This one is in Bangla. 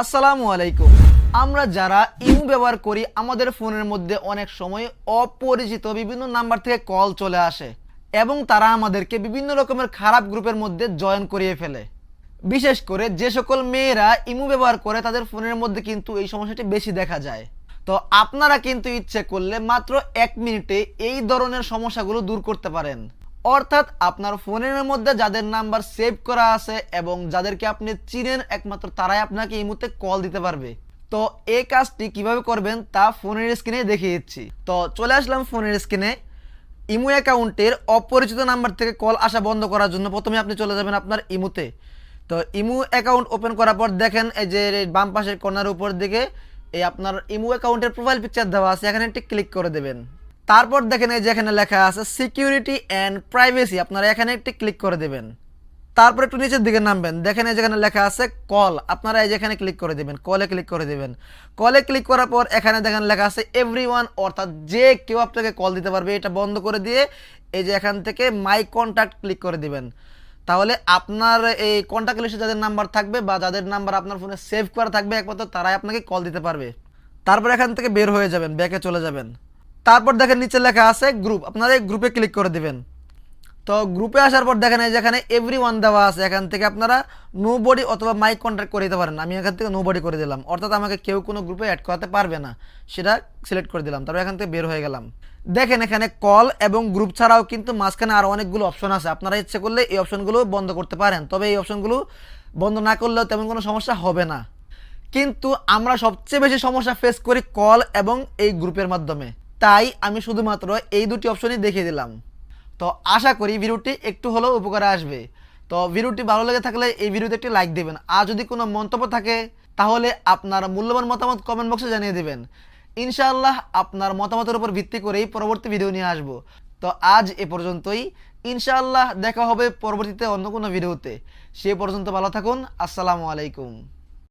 আসসালামু আলাইকুম। আমরা যারা ইমু ব্যবহার করি, আমাদের ফোনের মধ্যে অনেক সময় অপরিচিত বিভিন্ন নাম্বার থেকে কল চলে আসে এবং তারা আমাদেরকে বিভিন্ন রকমের খারাপ গ্রুপের মধ্যে জয়েন করিয়ে ফেলে। বিশেষ করে যে সকল মেয়েরা ইমু ব্যবহার করে, তাদের ফোনের মধ্যে কিন্তু এই সমস্যাটি বেশি দেখা যায়। তো আপনারা কিন্তু ইচ্ছে করলে মাত্র এক মিনিটে এই ধরনের সমস্যাগুলো দূর করতে পারেন। অর্থাৎ আপনার ফোনের মধ্যে যাদের নাম্বার সেভ করা আছে এবং যাদেরকে আপনি চিনেন একমাত্র তারাই আপনাকে এই মুহূর্তে কল দিতে পারবে। তো এই কাজটি কীভাবে করবেন তা ফোনের স্ক্রিনে দেখিয়ে দিচ্ছি। তো চলে আসলাম ফোনের স্ক্রিনে ইমো অ্যাকাউন্টের অপরিচিত নাম্বার থেকে কল আসা বন্ধ করার জন্য প্রথমে আপনি চলে যাবেন আপনার ইমুতে। তো ইমো অ্যাকাউন্ট ওপেন করার পর দেখেন এই যে বাম পাশের কর্নার উপর দিকে এই আপনার ইমো অ্যাকাউন্টের প্রোফাইল পিকচার দেওয়া আছে। এখানে একটি ক্লিক করে দেবেন। তারপর দেখেন এই যে এখানে লেখা আছে সিকিউরিটি অ্যান্ড প্রাইভেসি আপনারা এখানে একটি ক্লিক করে দেবেন। তারপর একটু নিচের দিকে নামবেন। দেখেন এই যেখানে লেখা আছে কল আপনারা এই যেখানে ক্লিক করে দিবেন। কলে ক্লিক করে দেবেন। কলে ক্লিক করার পর এখানে দেখেন লেখা আছে এভরি অর্থাৎ যে কেউ আপনাকে কল দিতে পারবে, এটা বন্ধ করে দিয়ে এই যে এখান থেকে মাই কন্ট্যাক্ট ক্লিক করে দিবেন। তাহলে আপনার এই কন্ট্যাক্ট লিস্টে যাদের নাম্বার থাকবে বা যাদের নাম্বার আপনার ফোনে সেভ করা থাকবে, একমাত্র তারাই আপনাকে কল দিতে পারবে। তারপর এখান থেকে বের হয়ে যাবেন, ব্যাকে চলে যাবেন। তারপর দেখেন নিচে লেখা আছে গ্রুপ আপনারা এই গ্রুপে ক্লিক করে দিবেন। তো গ্রুপে আসার পর দেখেন এই যেখানে এভরি ওয়ান দেওয়া আছে। এখান থেকে আপনারা নো বডি অথবা মাইক কন্ট্যাক্ট করে দিতে পারেন। আমি এখান থেকে নো বডি করে দিলাম। অর্থাৎ আমাকে কেউ কোনো গ্রুপে অ্যাড করাতে পারবে না। সেটা সিলেক্ট করে দিলাম। তারপর এখান থেকে বের হয়ে গেলাম। দেখেন এখানে কল এবং গ্রুপ ছাড়াও কিন্তু মাঝখানে আরও অনেকগুলো অপশন আছে। আপনারা ইচ্ছে করলে এই অপশনগুলো বন্ধ করতে পারেন। তবে এই অপশনগুলো বন্ধ না করলেও তেমন কোনো সমস্যা হবে না। কিন্তু আমরা সবচেয়ে বেশি সমস্যা ফেস করি কল এবং এই গ্রুপের মাধ্যমে। তাই আমি শুধুমাত্র এই দুটি অপশনই দেখিয়ে দিলাম। তো আশা করি ভিডিওটি একটু হলেও উপকারে আসবে। তো ভিডিওটি ভালো লেগে থাকলে এই ভিডিওতে একটি লাইক দেবেন। আর যদি কোনো মন্তব্য থাকে, তাহলে আপনার মূল্যবান মতামত কমেন্ট বক্সে জানিয়ে দেবেন। ইনশাআল্লাহ আপনার মতামতের উপর ভিত্তি করেই পরবর্তী ভিডিও নিয়ে আসব। তো আজ এ পর্যন্তই। ইনশাআল্লাহ দেখা হবে পরবর্তীতে অন্য কোনো ভিডিওতে সে পর্যন্ত ভালো থাকুন। আসসালামু আলাইকুম।